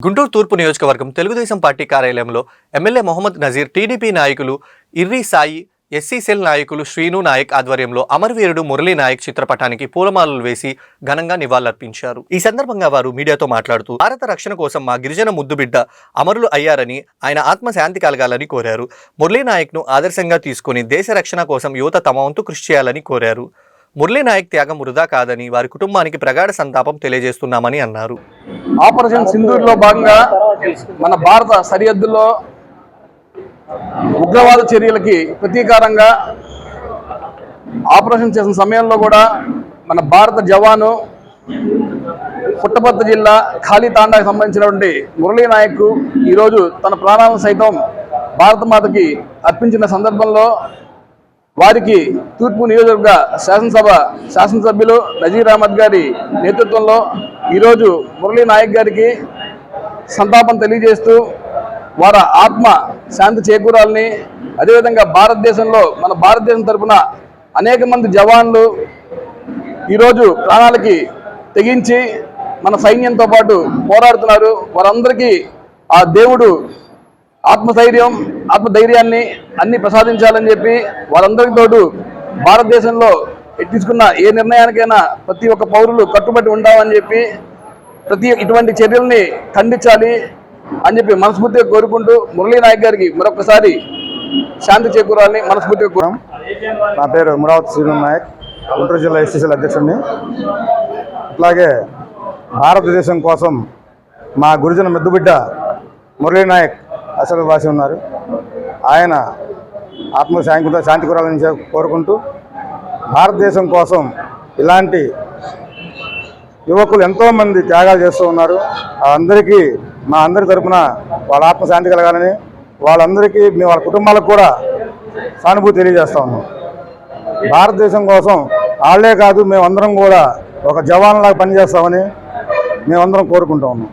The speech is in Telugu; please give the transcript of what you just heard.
గుంటూరు తూర్పు నియోజకవర్గం తెలుగుదేశం పార్టీ కార్యాలయంలో ఎమ్మెల్యే మొహమ్మద్ నజీర్ టీడీపీ నాయకులు ఇర్రి సాయి ఎస్సీ సెల్ నాయకులు శ్రీను నాయక్ ఆధ్వర్యంలో అమరవీరుడు మురళీ నాయక్ చిత్రపటానికి పూలమాలలు వేసి ఘనంగా నివాళులర్పించారు. ఈ సందర్భంగా వారు మీడియాతో మాట్లాడుతూ భారత రక్షణ కోసం మా గిరిజన ముద్దుబిడ్డ అమరులు అయ్యారని ఆయన ఆత్మ శాంతి కలగాలని కోరారు. మురళీ నాయక్ను ఆదర్శంగా తీసుకుని దేశ రక్షణ కోసం యువత తమ వంతు కృషి చేయాలని కోరారు. మురళీ నాయక్ త్యాగం వృధా కాదని వారి కుటుంబానికి ప్రగాఢ సంతాపం తెలియజేస్తున్నామని అన్నారు. ఆపరేషన్ సింధూర్లో భాగంగా మన భారత సరిహద్దుల్లో ఉగ్రవాద చర్యలకి ప్రతీకారంగా ఆపరేషన్ చేసిన సమయంలో కూడా మన భారత జవాను పుట్టపర్తి జిల్లా ఖాళీ తాండాకు సంబంధించినటువంటి మురళీ నాయక్ ఈరోజు తన ప్రాణాలను సైతం భారత మాతకి అర్పించిన సందర్భంలో వారికి తూర్పు నియోజకవర్గ శాసనసభ శాసనసభ్యులు నజీర్ అహ్మద్ గారి నేతృత్వంలో ఈరోజు మురళీ నాయక్ గారికి సంతాపం తెలియజేస్తూ వారి ఆత్మ శాంతి చేకూరాలని అదేవిధంగా భారతదేశంలో మన భారతదేశం తరపున అనేక మంది జవాన్లు ఈరోజు ప్రాణాలకి తెగించి మన సైన్యంతో పాటు పోరాడుతున్నారు. వారందరికీ ఆ దేవుడు ఆత్మధైర్యం ఆత్మధైర్యాన్ని అన్ని ప్రసాదించాలని చెప్పి వారందరితో భారతదేశంలో తీసుకున్న ఏ నిర్ణయానికైనా ప్రతి ఒక్క పౌరులు కట్టుబడి ఉండాలని చెప్పి ప్రతి ఇటువంటి చర్యల్ని ఖండించాలి అని చెప్పి మనస్ఫూర్తిగా కోరుకుంటూ మురళీ నాయక్ గారికి మరొకసారి శాంతి చేకూరాలని మనస్ఫూర్తిగా కోరాం నా పేరు అమరావతి శ్రీను నాయక్ గుంటూరు జిల్లా ఎస్టీసీల అధ్యక్షుడిని. అట్లాగే భారతదేశం కోసం మా గురుజన మెద్దుబిడ్డ మురళీ నాయక్ అసలు భాష ఉన్నారు. ఆయన ఆత్మ శాంతి శాంతి కురాలని కోరుకుంటూ భారతదేశం కోసం ఇలాంటి యువకులు ఎంతోమంది త్యాగాలు చేస్తూ ఉన్నారు. అందరికీ మా అందరి తరఫున వాళ్ళ ఆత్మ శాంతి కలగాలని వాళ్ళందరికీ మీ వాళ్ళ కుటుంబాలకు కూడా సానుభూతి తెలియజేస్తా ఉన్నాం. భారతదేశం కోసం వాళ్ళే కాదు మేమందరం కూడా ఒక జవాన్లాగా పనిచేస్తామని మేమందరం కోరుకుంటా ఉన్నాం.